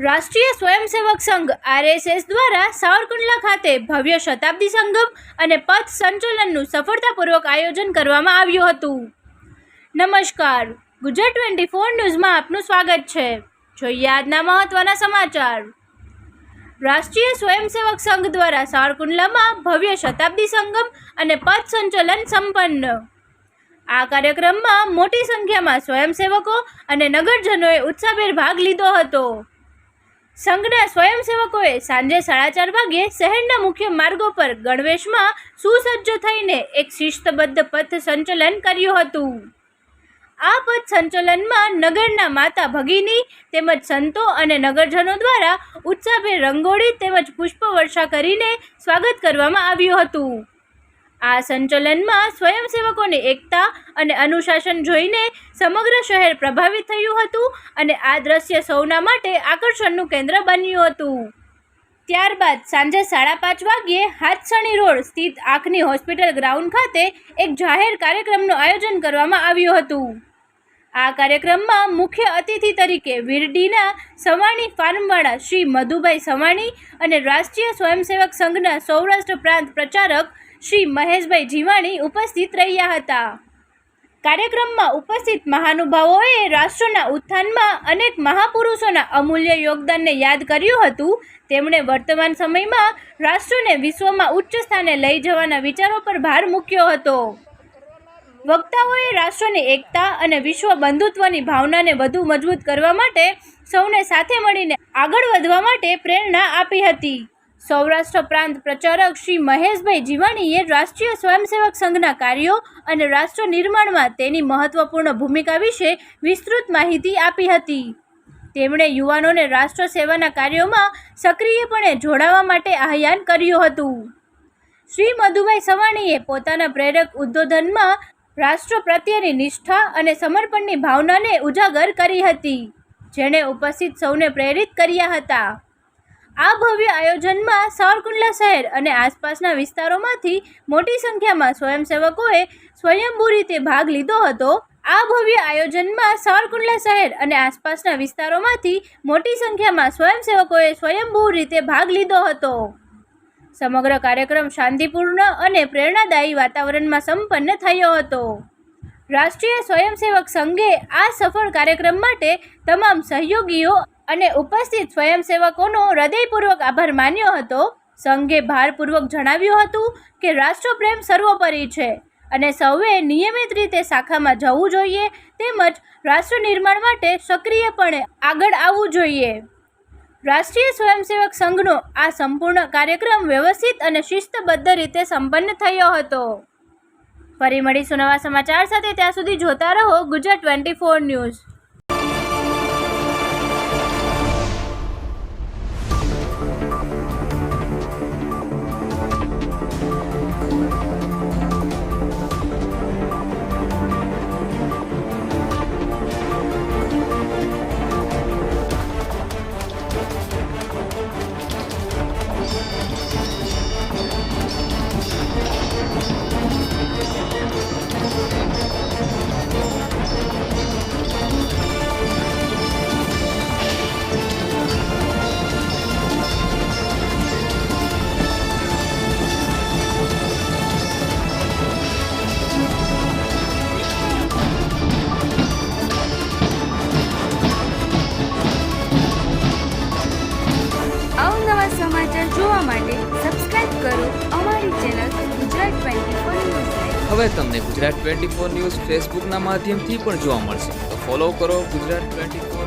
રાષ્ટ્રીય સ્વયંસેવક સંઘ આરએસએસ દ્વારા સાવરકુંડલા ખાતે ભવ્ય શતાબ્દી સંગમ અને પથ સંચલનનું સફળતાપૂર્વક આયોજન કરવામાં આવ્યું હતું. નમસ્કાર. ગુજરાત ટ્વેન્ટી ફોર ન્યૂઝમાં આપનું સ્વાગત છે. જોઈએ આજના મહત્વના સમાચાર. રાષ્ટ્રીય સ્વયંસેવક સંઘ દ્વારા સાવરકુંડલામાં ભવ્ય શતાબ્દી સંગમ અને પથ સંચલન સંપન્ન. આ કાર્યક્રમમાં મોટી સંખ્યામાં સ્વયંસેવકો અને નગરજનોએ ઉત્સાહભેર ભાગ લીધો હતો. સંઘના સ્વયંસેવકોએ સાંજે સાડા ચાર વાગ્યે શહેરના મુખ્ય માર્ગો પર ગણવેશમાં સુસજ્જ થઈને એક શિસ્તબદ્ધ પથ સંચલન કર્યું હતું. આ પથ સંચલનમાં નગરના માતા ભગીની તેમજ સંતો અને નગરજનો દ્વારા ઉત્સાહભેર રંગોળી તેમજ પુષ્પવર્ષા કરીને સ્વાગત કરવામાં આવ્યું હતું. આ સંચલનમાં સ્વયંસેવકોની એકતા અને અનુશાસન જોઈને સમગ્ર શહેર પ્રભાવિત થયું હતું અને આ દ્રશ્ય સૌના માટે આકર્ષણનું કેન્દ્ર બન્યું હતું. ત્યારબાદ સાંજે સાડા પાંચ વાગ્યે હાથસણી રોડ સ્થિત આંખની હોસ્પિટલ ગ્રાઉન્ડ ખાતે એક જાહેર કાર્યક્રમનું આયોજન કરવામાં આવ્યું હતું. આ કાર્યક્રમમાં મુખ્ય અતિથિ તરીકે વિરડીના સવાણી ફાર્મવાળા શ્રી મધુભાઈ સવાણી અને રાષ્ટ્રીય સ્વયંસેવક સંઘના સૌરાષ્ટ્ર પ્રાંત પ્રચારક શ્રી મહેશભાઈ જીવાણી ઉપસ્થિત રહ્યા હતા. કાર્યક્રમમાં ઉપસ્થિત મહાનુભાવોએ રાષ્ટ્રના ઉત્થાનમાં અનેક મહાપુરુષોના અમૂલ્ય યોગદાનને યાદ કર્યું હતું. તેમણે વર્તમાન સમયમાં રાષ્ટ્રને વિશ્વમાં ઉચ્ચ સ્થાને લઈ જવાના વિચારો પર ભાર મૂક્યો હતો. વક્તાઓએ રાષ્ટ્રની એકતા અને વિશ્વ બંધુત્વની ભાવનાને વધુ મજબૂત કરવા માટે સૌને સાથે મળીને આગળ વધવા માટે પ્રેરણા આપી હતી. સૌરાષ્ટ્ર પ્રાંત પ્રચારક શ્રી મહેશભાઈ જીવાણીએ રાષ્ટ્રીય સ્વયંસેવક સંઘના કાર્યો અને રાષ્ટ્ર નિર્માણમાં તેની મહત્વપૂર્ણ ભૂમિકા વિશે વિસ્તૃત માહિતી આપી હતી. તેમણે યુવાનોને રાષ્ટ્ર સેવાના કાર્યોમાં સક્રિયપણે જોડાવા માટે આહ્વાન કર્યું હતું. શ્રી મધુભાઈ સવાણીએ પોતાના પ્રેરક ઉદ્બોધનમાં રાષ્ટ્ર પ્રત્યેની નિષ્ઠા અને સમર્પણની ભાવનાને ઉજાગર કરી હતી, જેણે ઉપસ્થિત સૌને પ્રેરિત કર્યા હતા. આ ભવ્ય આયોજનમાં સાવરકુંડલા શહેર અને આસપાસના વિસ્તારોમાંથી મોટી સંખ્યામાં સ્વયંસેવકોએ સ્વયંભૂ રીતે ભાગ લીધો હતો. આ ભવ્ય આયોજનમાં સાવરકુંડલા શહેર અને આસપાસના વિસ્તારોમાંથી મોટી સંખ્યામાં સ્વયંસેવકોએ સ્વયંભૂ રીતે ભાગ લીધો હતો. સમગ્ર કાર્યક્રમ શાંતિપૂર્ણ અને પ્રેરણાદાયી વાતાવરણમાં સંપન્ન થયો હતો. રાષ્ટ્રીય સ્વયંસેવક સંઘે આ સફળ કાર્યક્રમ માટે તમામ સહયોગીઓ અને ઉપસ્થિત સ્વયંસેવકોનો હૃદયપૂર્વક આભાર માન્યો હતો. સંઘે ભારપૂર્વક જણાવ્યું હતું કે રાષ્ટ્રપ્રેમ સર્વોપરી છે અને સૌએ નિયમિત રીતે શાખામાં જવું જોઈએ તેમજ રાષ્ટ્ર નિર્માણ માટે સક્રિયપણે આગળ આવવું જોઈએ. રાષ્ટ્રીય સ્વયંસેવક સંઘનો આ સંપૂર્ણ કાર્યક્રમ વ્યવસ્થિત અને શિસ્તબદ્ધ રીતે સંપન્ન થયો હતો. ફરી મળીશું નવા સમાચાર સાથે. ત્યાં સુધી જોતા રહો ગુજરાત ટ્વેન્ટી ફોર ન્યૂઝ. જોવા માટે સબસ્ક્રાઇબ કરો અમારી channel Gujarat twenty four news હવે તમને ગુજરાત ટ્વેન્ટી ફોર ન્યૂઝ ફેસબુકના માધ્યમથી પણ જોવા મળશે. તો ફોલો કરો ગુજરાત ટ્વેન્ટી ફોર